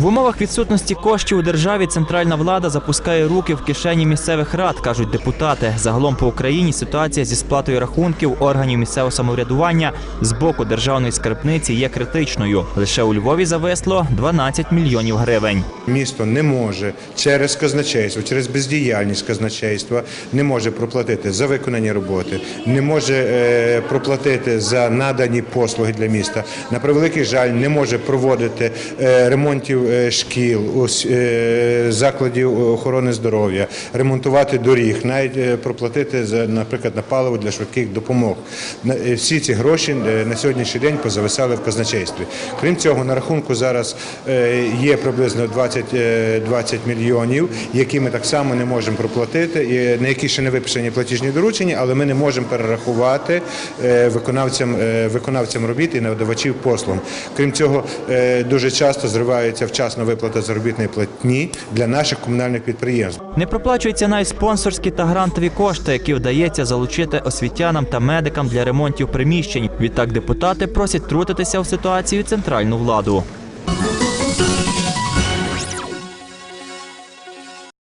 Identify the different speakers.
Speaker 1: В умовах відсутності коштів у державі центральна влада запускає руки в кишені місцевих рад, кажуть депутати. Загалом по Україні ситуація зі сплатою рахунків органів місцевого самоврядування з боку державної скарбниці є критичною. Лише у Львові зависло 12 мільйонів гривень.
Speaker 2: Місто не може через казначейство, через бездіяльність казначейства не може проплатити за виконані роботи, не може е, проплатити за надані послуги для міста. На превеликий жаль, не може проводити е, ремонтів шкіл, е, закладів охорони здоров'я, ремонтувати доріг, навіть е, проплатити за, наприклад, на паливо для швидких допомог. Е, Всі ці гроші е, на сьогоднішній день позависали в казначействі. Крім цього, на рахунку зараз е, є приблизно 20, е, 20 мільйонів, які ми так само не можемо проплатити, на які ще не виписані платіжні доручення, але ми не можемо перерахувати е, виконавцям, е, виконавцям робіт і надавачів послуг. Крім цього, е, дуже часто зривається вчасно виплата заробітної платні для наших комунальних підприємств.
Speaker 1: Не проплачуються навіть спонсорські та грантові кошти, які вдається залучити освітянам та медикам для ремонтів приміщень. Відтак депутати просять трутитися в ситуацію центральну владу.